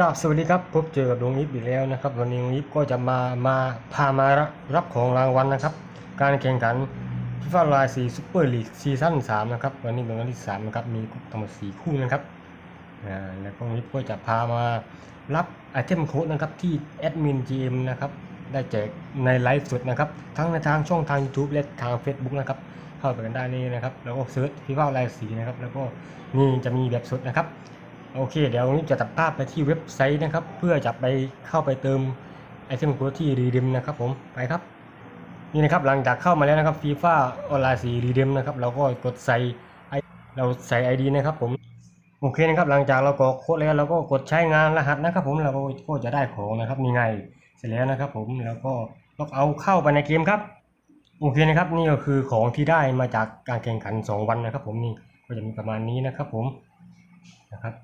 ครับสวัสดีครับพบเจอกับลุงอิฟอีกแล้วนะครับ วันนี้ลุงอิฟก็จะมามาพามารับของรางวัลนะครับ การแข่งขันฟิฟาลายซีซูเปอร์ลีกซีซั่น3นะครับวันนี้เป็นวันที่3นะครับมีทั้งหมด4คู่นะครับอ่าแล้วก็ลุงอิฟก็จะพามารับไอเทมโค้ดนะครับที่แอดมิน GM นะครับได้แจกในไลฟ์สดนะครับ ทั้งในทางช่องทาง YouTube และทาง Facebook นะครับเข้าไปกันได้นี่นะครับ แล้วก็เซิร์ชฟิฟาไลายซีนะครับแล้วก็นี่จะมีแบบสดนะครับ โอเค เดี๋ยววันนี้จะตัดภาพไปที่เว็บไซต์นะครับ เพื่อจะไปเข้าไปเติมไอเทมค้ดที่รีดิมนะครับผมไปครับ นี่นะครับหลังจากเข้ามาแล้วนะครับฟีฟ่าออนไลน์สีรีดิมนะครับเราก็กดใส่ไอเราใส่ ID นะครับผมโอเคนะครับหลังจากเรากรอกโค้ดแล้วเราก็กดใช้งานรหัสนะครับ ผมเราก็จะได้ของนะครับนี่ไงเสร็จแล้วนะครับ ผมแล้วก็ล็อกเอาเข้าไปในเกมครับโอเคนะครับนี่ก็คือของที่ได้มาจากการแข่งขัน 2 วันนะครับ ผมนี่ก็จะมีประมาณนี้นะครับ ผมนะครับ